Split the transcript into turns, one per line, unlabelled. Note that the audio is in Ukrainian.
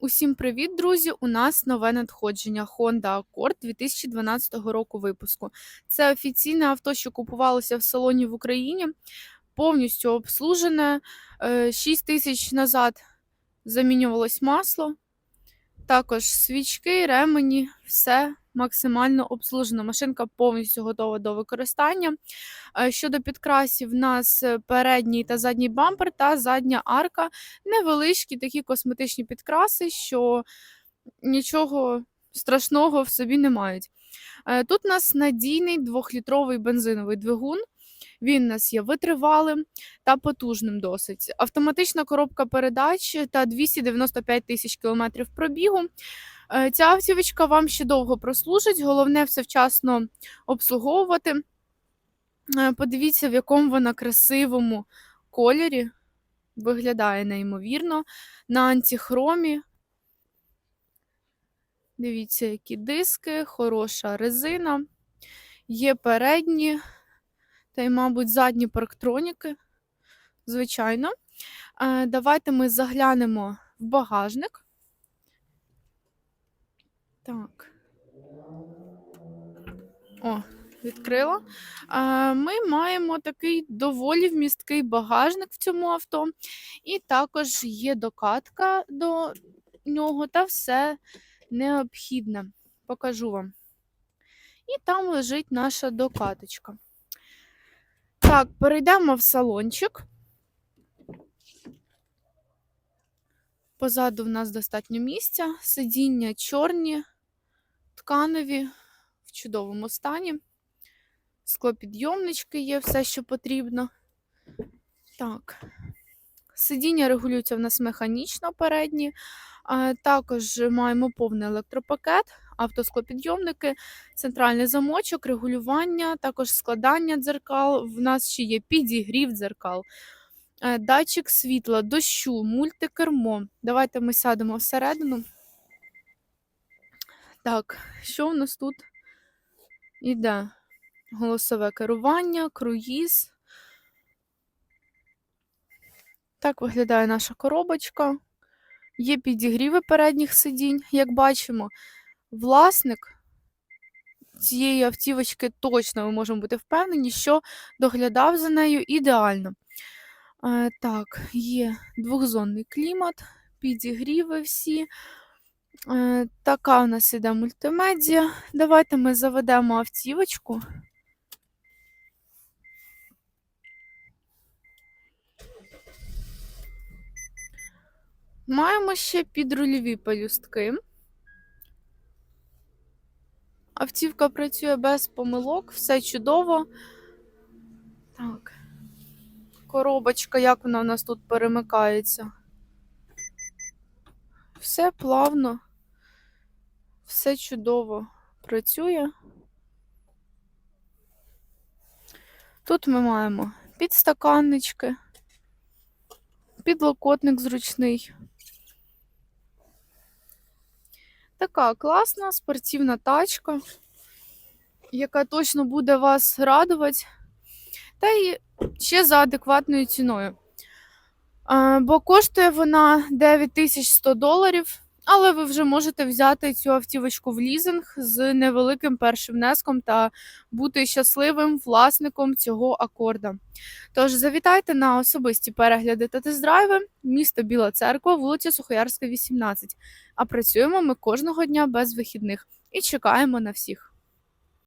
Усім привіт, друзі! У нас нове надходження Honda Accord 2012 року випуску. Це офіційне авто, що купувалося в салоні в Україні, повністю обслужене. 6 тисяч назад замінювалось масло, також свічки, ремені, все максимально обслужено. Машинка повністю готова до використання. Е, Щодо підкрасів, в нас е, передній та задній бампер та задня арка. Невеличкі такі косметичні підкраси, що нічого страшного в собі не мають. Е, Тут у нас надійний двохлітровий бензиновий двигун. Він у нас є витривалим та потужним досить. Автоматична коробка передач та 295 тисяч кілометрів пробігу. Е, Ця автівочка вам ще довго прослужить, головне все вчасно обслуговувати. Е, Подивіться, в якому вона красивому кольорі. Виглядає неймовірно. На антихромі. Дивіться, які диски, хороша резина. Є передні та й, мабуть, задні парктроніки. Звичайно. Е, Давайте ми заглянемо в багажник. Так. О, відкрила. Е, Ми маємо такий доволі вмісткий багажник в цьому авто, і також є докатка до нього та все необхідне. Покажу вам. І там лежить наша докаточка. Так, перейдемо в салончик. Позаду в нас достатньо місця, сидіння чорні, тканові, в чудовому стані. Склопідйомнички є, все, що потрібно. Так. Сидіння регулюються в нас механічно передні. Також маємо повний електропакет, автосклопідйомники, центральний замочок, регулювання, також складання дзеркал. В нас ще є підігрів дзеркал, е, датчик світла, дощу, мультикермо. Давайте ми сядемо всередину. Так, що в нас тут іде? Голосове керування, круїз. Так виглядає наша коробочка. Є підігріви передніх сидінь, як бачимо. Власник цієї автівочки точно ми можемо бути впевнені, що доглядав за нею ідеально. Е, так, є двохзонний клімат, підігріви всі. Е, така у нас іде мультимедіа. Давайте ми заведемо автівочку. Маємо ще підрульові пелюстки. Автівка працює без помилок, все чудово. Так. Коробочка, як вона у нас тут перемикається. Все плавно, все чудово працює. Тут ми маємо підстаканнички, підлокотник зручний. Така класна спортивна тачка, яка точно буде вас радувати. Та й ще за адекватною ціною. Бо коштує вона 9100 доларів, але ви вже можете взяти цю автівочку в лізинг з невеликим першим внеском та бути щасливим власником цього акорда. Тож завітайте на особисті перегляди та тест-драйви, місто Біла Церква, вулиця Сухоярська, 18. А працюємо ми кожного дня без вихідних і чекаємо на всіх.